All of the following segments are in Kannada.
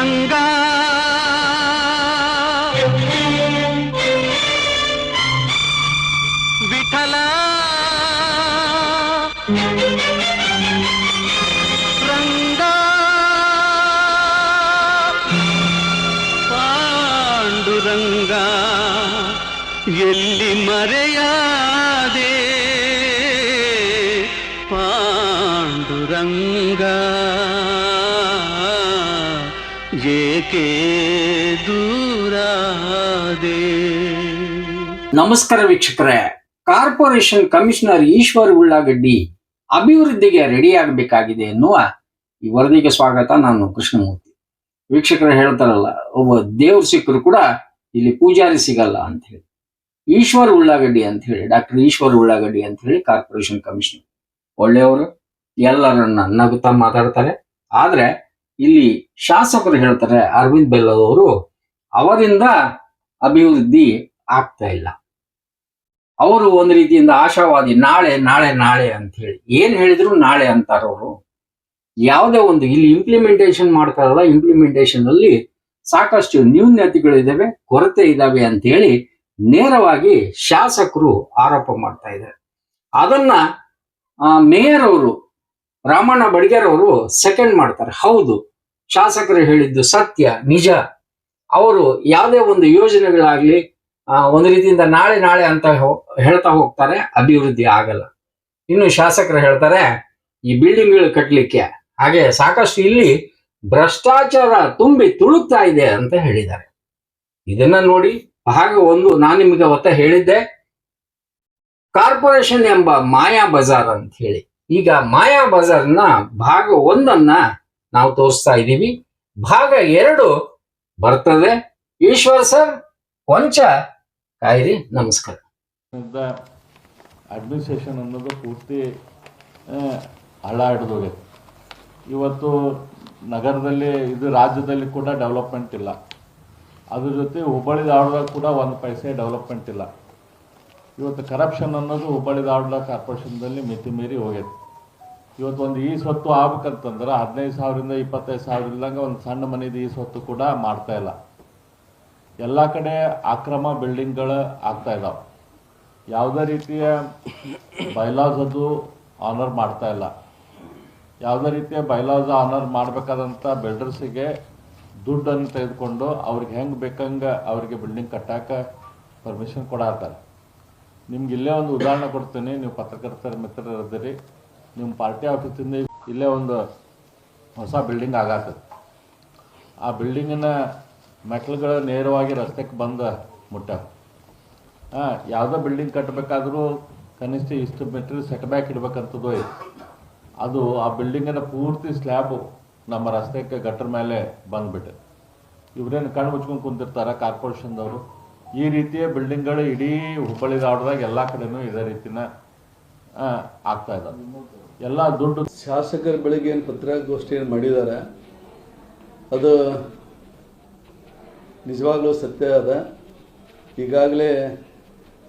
ரங்கா விட்டலா. ரங்கா. பாண்டுரங்கா. எல்லி மறையாதே. பாண்டுரங்கா. ಏಕೆ ದೂರಾದೆ ನಮಸ್ಕಾರ ವೀಕ್ಷಕರೇ. ಕಾರ್ಪೊರೇಷನ್ ಕಮಿಷನರ್ ಈಶ್ವರ್ ಉಳ್ಳಾಗಡ್ಡಿ ಅಭಿವೃದ್ಧಿಗೆ ರೆಡಿ ಆಗಬೇಕಾಗಿದೆ ಎನ್ನುವ ಈ ವರದಿಗೆ ಸ್ವಾಗತ ನಾನು ಕೃಷ್ಣಮೂರ್ತಿ. ವೀಕ್ಷಕರು ಹೇಳ್ತಾರಲ್ಲ, ಒಬ್ಬ ದೇವ್ರ ಸಿಕ್ಕರು ಕೂಡ ಇಲ್ಲಿ ಪೂಜಾರಿ ಸಿಗಲ್ಲ ಅಂತ ಹೇಳಿ. ಈಶ್ವರ್ ಉಳ್ಳಾಗಡ್ಡಿ ಅಂತ ಹೇಳಿ, ಡಾಕ್ಟರ್ ಈಶ್ವರ್ ಉಳ್ಳಾಗಡ್ಡಿ ಅಂತ ಹೇಳಿ ಕಾರ್ಪೊರೇಷನ್ ಕಮಿಷನರ್. ಒಳ್ಳೆಯವರು ಎಲ್ಲರನ್ನ ನಗುತ್ತಾ ಮಾತಾಡ್ತಾರೆ. ಆದ್ರೆ ಇಲ್ಲಿ ಶಾಸಕರು ಹೇಳ್ತಾರೆ, ಅರವಿಂದ್ ಬೆಲ್ಲದವರು ಅವರಿಂದ ಅಭಿವೃದ್ಧಿ ಆಗ್ತಾ ಇಲ್ಲ. ಅವರು ಒಂದು ರೀತಿಯಿಂದ ಆಶಾವಾದಿ, ನಾಳೆ ನಾಳೆ ನಾಳೆ ಅಂತ ಹೇಳಿ. ಏನ್ ಹೇಳಿದ್ರು ನಾಳೆ ಅಂತಾರೆ ಅವರು. ಯಾವುದೇ ಒಂದು, ಇಲ್ಲಿ ಇಂಪ್ಲಿಮೆಂಟೇಷನ್ ಮಾಡ್ತಾರಲ್ಲ ಇಂಪ್ಲಿಮೆಂಟೇಷನ್ ಅಲ್ಲಿ ಸಾಕಷ್ಟು ನ್ಯೂನ್ಯತೆಗಳಿದ್ದಾವೆ ಕೊರತೆ ಇದಾವೆ ಅಂತ ಹೇಳಿ ನೇರವಾಗಿ ಶಾಸಕರು ಆರೋಪ ಮಾಡ್ತಾ ಇದ್ದಾರೆ. ಅದನ್ನ ಮೇಯರ್ ಅವರು ರಾಮಣ್ಣ ಬಡಿಗೇರ್ ಅವರು ಸೆಕೆಂಡ್ ಮಾಡ್ತಾರೆ. ಹೌದು ಶಾಸಕರು ಹೇಳಿದ್ದು ಸತ್ಯ ನಿಜ. ಅವರು ಯಾವುದೇ ಒಂದು ಯೋಜನೆಗಳಾಗ್ಲಿ ಆ, ಒಂದು ರೀತಿಯಿಂದ ನಾಳೆ ನಾಳೆ ಅಂತ ಹೇಳ್ತಾ ಹೋಗ್ತಾರೆ ಅಭಿವೃದ್ಧಿ ಆಗಲ್ಲ. ಇನ್ನು ಶಾಸಕರು ಹೇಳ್ತಾರೆ ಈ ಬಿಲ್ಡಿಂಗ್ಗಳು ಕಟ್ಟಲಿಕ್ಕೆ ಹಾಗೆ ಸಾಕಷ್ಟು ಇಲ್ಲಿ ಭ್ರಷ್ಟಾಚಾರ ತುಂಬಿ ತುಳುಕ್ತಾ ಇದೆ ಅಂತ ಹೇಳಿದ್ದಾರೆ. ಇದನ್ನ ನೋಡಿ ಹಾಗೆ ಒಂದು ನಾನು ನಿಮಗೆ ಅವತ್ತ ಹೇಳಿದ್ದೆ ಕಾರ್ಪೊರೇಷನ್ ಎಂಬ ಮಾಯಾ ಬಜಾರ್ ಅಂತ ಹೇಳಿ. ಈಗ ಮಾಯಾ ಬಜಾರ್ನ ಭಾಗ ಒಂದನ್ನ ನಾವು ತೋರಿಸ್ತಾ ಇದ್ದೀವಿ. ಭಾಗ ಎರಡು ಬರ್ತದೆ. ಈಶ್ವರ್ ಸರ್, ಕೊಂಚ ಕಾಯಿರಿ, ನಮಸ್ಕಾರ. ಅಡ್ಮಿನಿಸ್ಟ್ರೇಷನ್ ಅನ್ನೋದು ಪೂರ್ತಿ ಹಳ ಹಳ್ಳ ಹಿಡಿದೋಗೈತೆ ಇವತ್ತು ನಗರದಲ್ಲಿ, ಇದು ರಾಜ್ಯದಲ್ಲಿ ಕೂಡ ಡೆವಲಪ್ಮೆಂಟ್ ಇಲ್ಲ. ಅದ್ರ ಜೊತೆ ಹುಬ್ಬಳ್ಳಿ ಧಾರವಾಡ ಕೂಡ ಒಂದು ಪೈಸೆ ಡೆವಲಪ್ಮೆಂಟ್ ಇಲ್ಲ. ಇವತ್ತು ಕರಪ್ಷನ್ ಅನ್ನೋದು ಹುಬ್ಬಳ್ಳಿ ಧಾರವಾಡ ಕಾರ್ಪೊರೇಷನ್ದಲ್ಲಿ ಮಿತಿ ಮೀರಿ ಹೋಗೈತೆ ಇವತ್ತು ಒಂದು ಈ ಸ್ವತ್ತು ಆಗ್ಬೇಕಂತಂದ್ರೆ ಹದಿನೈದು ಸಾವಿರದಿಂದ ಇಪ್ಪತ್ತೈದು ಸಾವಿರ ಇಲ್ಲಂಗೆ ಒಂದು ಸಣ್ಣ ಮನೆದು ಈ ಸ್ವತ್ತು ಕೂಡ ಮಾಡ್ತಾ ಇಲ್ಲ. ಎಲ್ಲ ಕಡೆ ಅಕ್ರಮ ಬಿಲ್ಡಿಂಗ್ಗಳು ಆಗ್ತಾ ಇದಾವೆ. ಯಾವುದೇ ರೀತಿಯ ಬೈಲಾಸ್ ಅದು ಆನರ್ ಮಾಡ್ತಾ ಇಲ್ಲ. ಯಾವುದೇ ರೀತಿಯ ಬೈಲಾಸ್ ಆನರ್ ಮಾಡಬೇಕಾದಂಥ ಬಿಲ್ಡರ್ಸಿಗೆ ದುಡ್ಡನ್ನು ತೆಗೆದುಕೊಂಡು ಅವ್ರಿಗೆ ಹೆಂಗೆ ಬೇಕಂಗೆ ಅವರಿಗೆ ಬಿಲ್ಡಿಂಗ್ ಕಟ್ಟಾಕ ಪರ್ಮಿಷನ್ ಕೊಡಾತಾರೆ ನಿಮ್ಗೆ ಇಲ್ಲೇ ಒಂದು ಉದಾಹರಣೆ ಕೊಡ್ತೇನೆ. ನೀವು ಪತ್ರಕರ್ತರ ಮಿತ್ರರು ಇದ್ದೀರಿ ನಿಮ್ಮ ಪಾರ್ಟಿ ಆಫೀಸಿಂದ ಇಲ್ಲೇ ಒಂದು ಹೊಸ ಬಿಲ್ಡಿಂಗ್ ಆಗತ್ತದ ಆ ಬಿಲ್ಡಿಂಗಿನ ಮೆಟ್ಲುಗಳು ನೇರವಾಗಿ ರಸ್ತೆಗೆ ಬಂದು ಮುಟ್ಟ. ಯಾವುದೋ ಬಿಲ್ಡಿಂಗ್ ಕಟ್ಟಬೇಕಾದ್ರೂ ಕನಿಷ್ಠ ಇಷ್ಟು ಮೀಟ್ರ್ ಸೆಟ್ ಬ್ಯಾಕ್ ಇಡ್ಬೇಕಂತದ್ದು ಅದು ಆ ಬಿಲ್ಡಿಂಗಿನ ಪೂರ್ತಿ ಸ್ಲ್ಯಾಬು ನಮ್ಮ ರಸ್ತೆಗೆ ಗಟ್ಟರ ಮೇಲೆ ಬಂದುಬಿಟ್ಟೆ. ಇವರೇನು ಕಣ್ಣು ಮುಚ್ಕೊಂಡು ಕುಂತಿರ್ತಾರೆ ಕಾರ್ಪೊರೇಷನ್ದವರು ಈ ರೀತಿಯ ಬಿಲ್ಡಿಂಗ್ಗಳು ಇಡೀ ಹುಬ್ಬಳ್ಳಿ ಧಾರವಾಡದಾಗ ಎಲ್ಲ ಕಡೆನೂ ಇದೇ ರೀತಿನ ಆಗ್ತಾ ಇದ್ದಾವೆ. ಎಲ್ಲ ದುಡ್ಡು ಶಾಸಕರ ಬೆಳಿಗ್ಗೆ ಏನು ಪತ್ರಿಕಾಗೋಷ್ಠಿಯನ್ನು ಮಾಡಿದ್ದಾರೆ, ಅದು ನಿಜವಾಗ್ಲೂ ಸತ್ಯ ಅದ. ಈಗಾಗಲೇ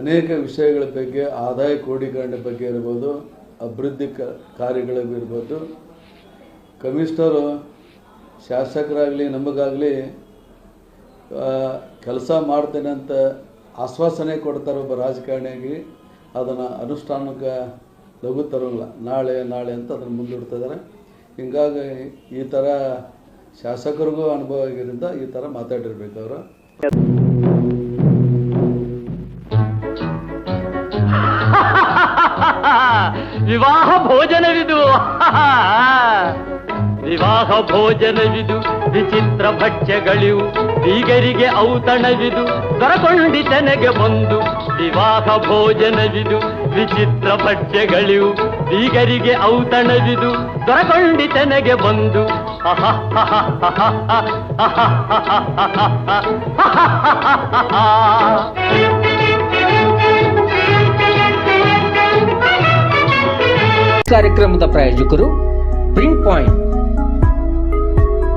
ಅನೇಕ ವಿಷಯಗಳ ಬಗ್ಗೆ, ಆದಾಯ ಕ್ರೋಢೀಕರಣ ಬಗ್ಗೆ ಇರ್ಬೋದು, ಅಭಿವೃದ್ಧಿ ಕಾರ್ಯಗಳಿರ್ಬೋದು ಕಮಿಷನರು ಶಾಸಕರಾಗಲಿ, ನಮಗಾಗಲಿ ಕೆಲಸ ಮಾಡ್ತೇನೆ ಅಂತ ಆಶ್ವಾಸನೆ ಕೊಡ್ತಾರೆ ಒಬ್ಬ ರಾಜಕಾರಣಿಯಾಗಿ, ಅದನ್ನು ಅನುಷ್ಠಾನಕ್ಕೆ ಲಘು ನಾಳೆ ನಾಳೆ ಅಂತ ಅದನ್ನು ಮುಂದೂಡ್ತಿದ್ದಾರೆ ಹಿಂಗಾಗಿ ಈ ಥರ ಶಾಸಕರಿಗೂ ಅನುಭವ ಆಗಿರೋದ್ರಿಂದ ಈ ಥರ ಮಾತಾಡಿರ್ಬೇಕು ಅವರು. ವಿವಾಹ ಭೋಜನವಿದು. ವಿವಾಹ ಭೋಜನವಿದು ವಿಚಿತ್ರ ಭಕ್ಷ್ಯಗಳಿವು, ಬೀಗರಿಗೆ ಔತಣವಿದು ದೊರಕೊಂಡಿತನೆಗೆ ಬಂದು ವಿವಾಹ ಭೋಜನವಿದು ವಿಚಿತ್ರ ಭಕ್ಷ್ಯಗಳಿವು, ಬೀಗರಿಗೆ ಔತಣವಿದು ದೊರಕೊಂಡಿತನೆಗೆ ಬಂದು. ಕಾರ್ಯಕ್ರಮದ ಪ್ರಾಯೋಜಕರು ಪ್ರಿಂಟ್ ಪಾಯಿಂಟ್